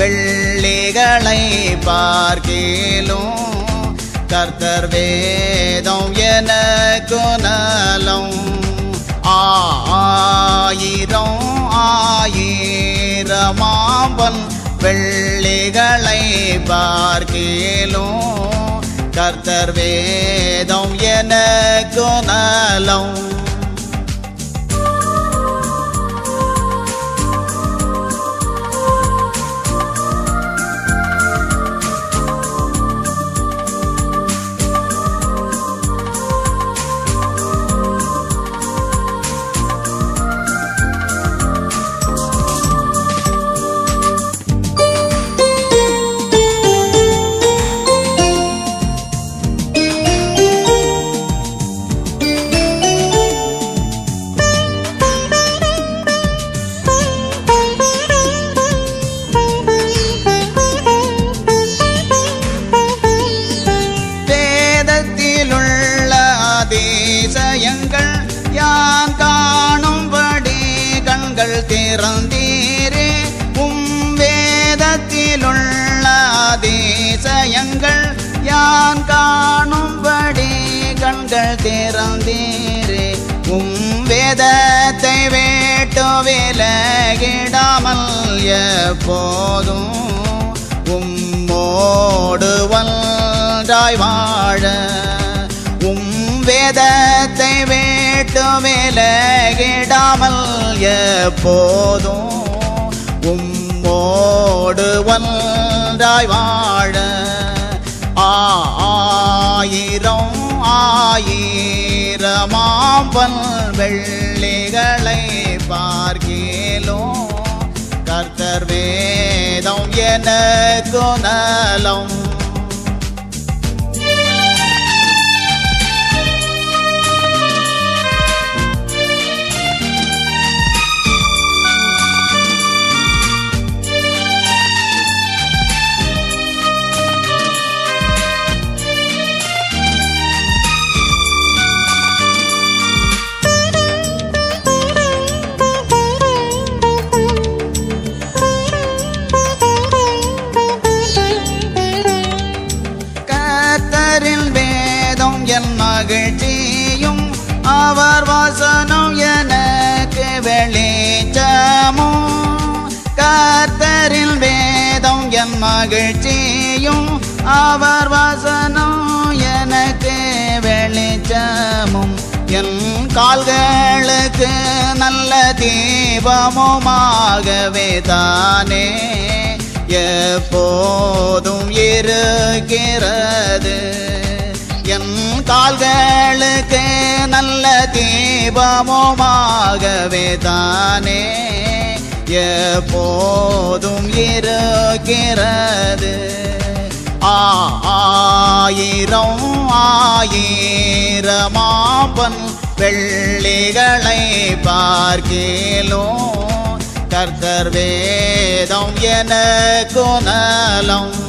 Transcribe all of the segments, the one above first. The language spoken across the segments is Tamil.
வெள்ளிகளை பார்க்கிலும் கர்த்தர் வேதம் என நலம். ஆயிரம் ஆயிரமாம் வெள்ளிகளை பார்க்கிலும் கர்த்தர் வேதம் என நலம். கண்கள் உம் வேதத்திலுள்ள அதிசயங்கள் யான் காணும்படி கண்கள் திறந்தீரே உம் வேதத்தை வேட்டு விலகிடாமல் எப்போதும் உம்மோடு ஒன்றாய் வாழ உம் வேதத்தை வே வேட்டு விலகிடாமல் எப்போதும் உம்மோடு ஒன்றாய் வாழ. ஆயிரம் ஆயிரமாம் வெள்ளிகளை பார்க்கலோ. கர்த்தர் வேதம் எனக்கு நலம் அவர் வாசனம் எனக்கு வெளிச்சமும் கர்த்தரில் வேதம் என் மகிழ்ச்சியும் அவர் வாசனம் எனக்கு வெளிச்சமும். என் கால்களுக்கு நல்ல தீபமுமாகவே தானே எப்போதும் இருக்கிறது. என் நல்ல தீபமுமாகவே தானே. எப்போதும் இருக்கிறது. ஆயிரம் ஆயிரமாப்பன் வெள்ளிகளை பார்க்கலோ. கர்த்தர் வேதம் எனக்கு நலம்.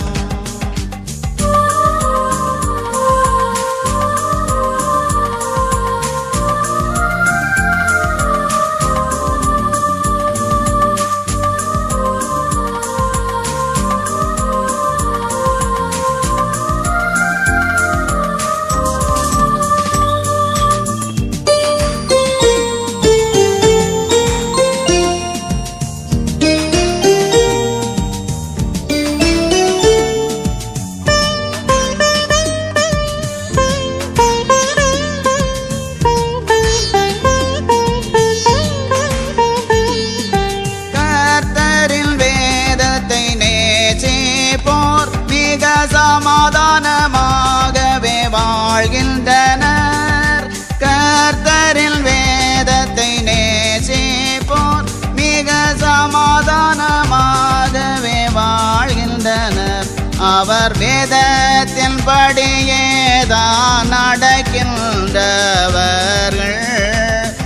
அவர் வேதத்தின்படியேதான் நடக்கின்றவர்கள்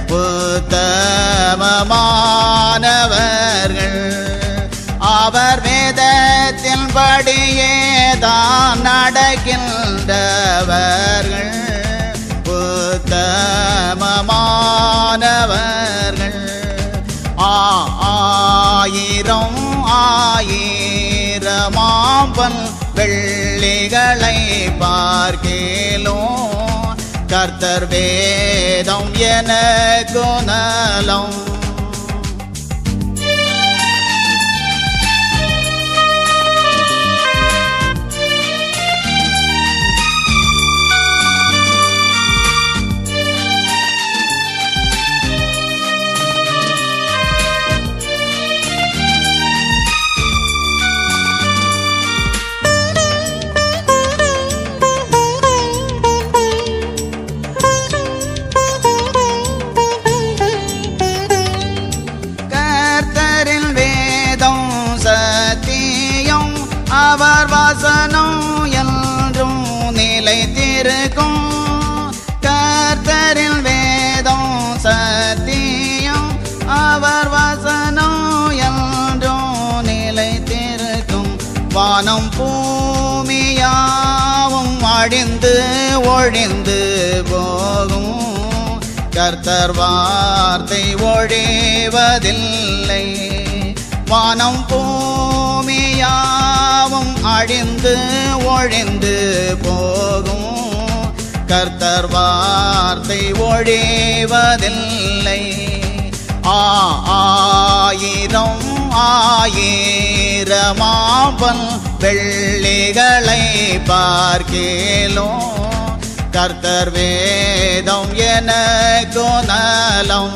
உத்தமமானவர்கள். அவர் வேதத்தின்படியேதான் நடக்கின்றவர்கள் உத்தமமானவர்கள். ஆ ஆயிரம் ஆயிரமாம்பன் வெள்ளிகளை பார்க்கேலும் கர்த்தர் வேதம் என குணலம். வானம் பூமியாவும் அழிந்து ஒழிந்து போகும். கர்த்தர் வார்த்தை ஒழிவதில்லை. வானம் பூமியாவும் அழிந்து ஒழிந்து போகும். கர்த்தர் வார்த்தை ஒழிவதில்லை. ஆ ஆயிரம் ஆயிரமாபன் வெள்ளிகளை பார்க்கேலோ கர்த்தர் வேதம் என நலம்